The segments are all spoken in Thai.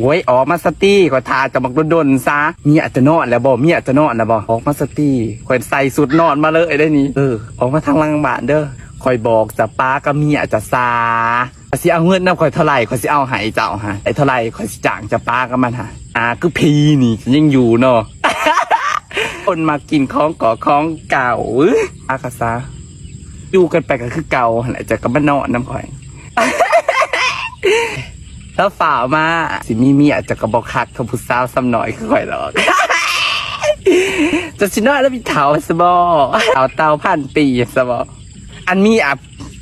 โอ้ยออกมาสตี้ขอยทาจะบักดนๆซะมีอาจจะนอนแล้วบ่มีอาจจะนอนนะบ่ออกมาสตี้ขอยใส่สุดนอนมาเลยได้นี่เออออกมาทางลังบ้านเด้อคอยบอกจะป้ากับเมียจจะซาสิเอาเงินนำข่อยเท่าไหร่ข่อยสิเอาให้เจ้าฮะไอ้เท่าไหร่ข่อยสิจ้างจะป้ากับมันฮะอ่าคือพีนี่ยังอยู่เนาะคนมากินของก่อของเก่าอากาซาอยู่กันไปก็คือเก่าแหละจะก็มานอนน้ำข่อย ถ้าฝ่ามาสิมีเมียจะกระบอกคักกับผู้สาวซ้ำหน่อยคือข่อยหรอก จะสิน้อยแล้วมีเถาสบอเถาเตาพันปีสบออันมีอะ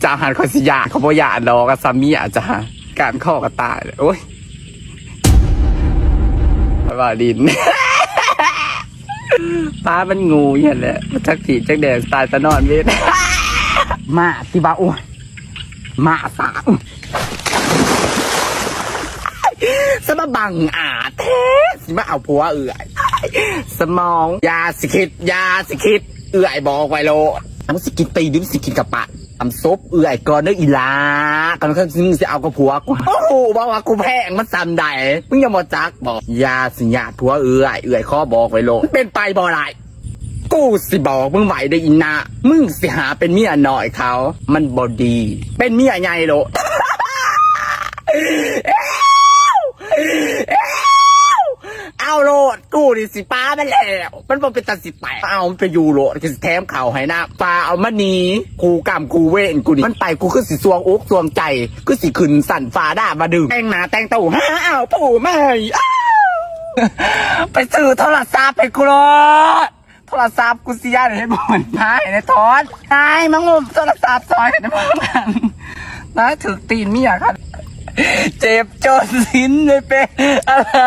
จะหันคอยสิยาเขาบอกยาดอกกับซามีอาจจะการข้อกระตายโอ้ยว่าดินป้ามันงูอย่างแหละมันชักถีจักแดงตายตะนอนเวทมาที่บ้าอ้วนมาสาม สมาบังอาจแท้สิมาเอาผัวเอื่อยสมองยาสิคิดยาสิคิด เอื่อยบอกไวโลอันสิกินตีดิมสิกินกับปะทำซุปเอื่อยก่อนเนื้ออีลาก่อนเขาซึ่งจะเอากับผัวกูโอ้โหบอกว่ากูแพงมันซ้ำใดมึงอย่ามาจักบอกยาสิญาผัวเอื่อยเอื่อยข้อบอกไวโลเป็นไปบ่ไรกูสิบอกมึงไหวได้อินนะมึงสิหาเป็นเมียหน่อยเขา มันบอดี เป็นเมียใหญ่โล เอา ดูนี่สิป้ามันแล้ว มันบ่เป็นตัดสิแปเอามันไปยูโลดก็สิแถมเข่าให้นะปลาเอามานีกูกำกูเว้นกูนี่มันไปกูคือสิสวงอกสวงใจคือสิขึ้นสั่นฟ้าด่ามาดึงแต่งหนาแต่งตัวห้าเอาปู่ไม่อ้าไปซื้อโทรศัพท์ให้กูโลดโทรศัพท์กูเสียเลยให้บ่นนายในทอดนายมางงมโทรศัพท์ซอยกันมากันนายถือตีนเมียครับ เจ็บจนสิ้นเลยเป็นอะไร